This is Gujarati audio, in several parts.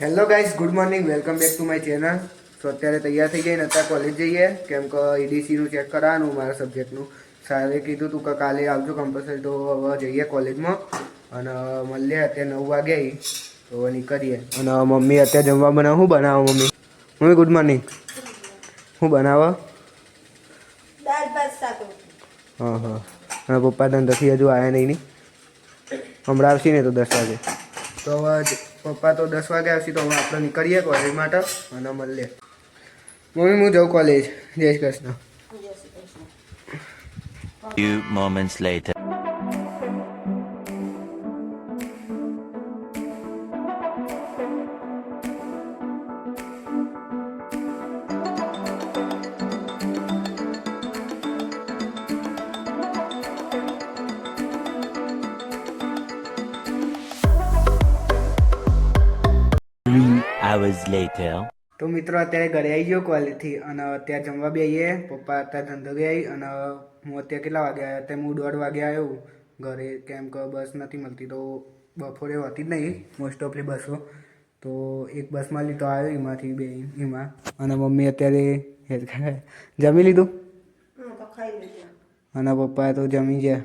Hello guys good morning welcome back to my channel તો અત્યારે તૈયાર થઈ ગઈ અત્યારે કોલેજ જઈએ. કેમ કે ઈડીસીનું ચેક કરાવવાનું મારા સબ્જેક્ટનું સારે કીધું તું કે કાલે આવજો કમ્પલસરી તો હવે જઈએ કોલેજમાં અને મળીએ અત્યારે નવ વાગે તો નીકળીએ. અને મમ્મી અત્યારે જમવા બનાવ. શું બનાવો મમ્મી? મમ્મી ગુડ મોર્નિંગ શું બનાવો? હા હા. અને પપ્પા ધંધાથી હજુ આવ્યા નહીં નહીં હમણાં આવશે ને તો દસ વાગે. તો હવે પપ્પા તો દસ વાગે આવશે તો હવે આપણે નીકળીએ કોલેજ માટે અને મળીએ. મમ્મી, હું જાઉં કોલેજ જય Shri Krishna. Few moments later. Hours later. તો મિત્રો અત્યારે ઘરે આવી ગયો કોલેજથી અને અત્યારે જમવા બી આવીએ પપ્પા અત્યારે ધંધો ગયા આવી અને હું અત્યારે કેટલા વાગે આવ્યા? અત્યારે હું દોઢ વાગે આવ્યો. ઘરે કેમ કે બસ નથી મળતી તો બપોરે હોતી જ નહીં મોસ્ટ ઓફલી બસો. તો એક બસમાં લીધો આવ્યો એમાંથી બે એમાં. અને મમ્મી અત્યારે. જમી લીધું? હું તો ખાઈ લીધું. અને પપ્પા તો જમી ગયા.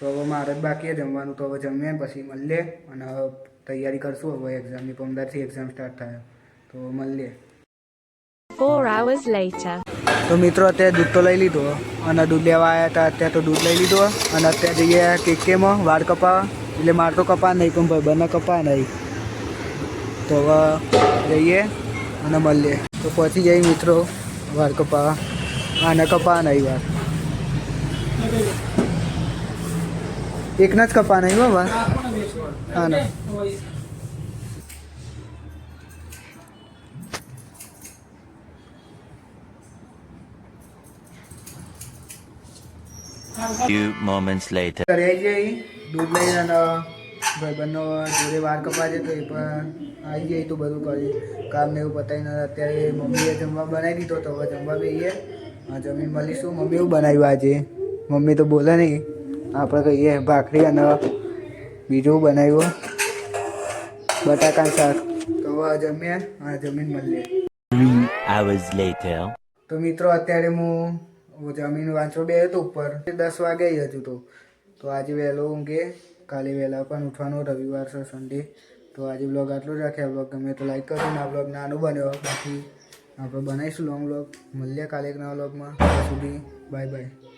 તો હવે મારે જ બાકી છે જમવાનું. તો હવે જમીએ પછી મળીએ. અને હવે તૈયારી કરશું હવે એક્ઝામની પંદરથી એક્ઝામ સ્ટાર્ટ થાય. તો મળીએ. ફોર આવર્સ લેટર તો મિત્રો અત્યારે દૂધ તો લઈ લીધો અને દૂધ લેવા આવ્યા હતા અત્યારે તો દૂધ લઈ લીધો અને અત્યારે જઈએ કેકેમાં વાળ કપાવવા એટલે માર તો કપા નહીં પણ ભાઈ બંને કપા નહીં. તો હવે જઈએ અને મળીએ. તો પહોંચી જઈએ મિત્રો વાર કપા આને કપા નહીં વાર એકના જ કપા નહીં વાર હા ના. Few moments later. ઘરે આવી જઈ દૂધ લઈને અને ભાઈબંધનો જોડે વાર કપા છે તો એ પણ આવી જઈ તો બધું કરી. કામ ને એવું પતાવીને અત્યારે મમ્મીએ જમવા બનાવી દીધો તો હવે જમવા બેસીએ હા જમીન મળીશું. મમ્મી એવું બનાવ્યું આજે. મમ્મી તો બોલે નહીં. આપણે કહીએ ભાખરી અને બીજું બનાવ્યું. બટાકા શાક. તો હવે જમીએ આ જમીન મળીએ Three hours later. તો મિત્રો અત્યારે હું જમીન વાંચવા બે હતો ઉપર. દસ વાગે હજુ તો. તો આજે વહેલો ઊંઘે. કાલે વહેલા પણ ઉઠવાનો રવિવાર છે સન્ડે તો આજે બ્લોગ આટલો જ રાખ્યા. બ્લોગ ગમે તો લાઈક કરજો ને આ બ્લોગ નાનો બન્યો બાકી આપણે બનાવીશું લોંગ બ્લોગ મળીએ કાલે એક નવા બ્લોગમાં સુધી બાય બાય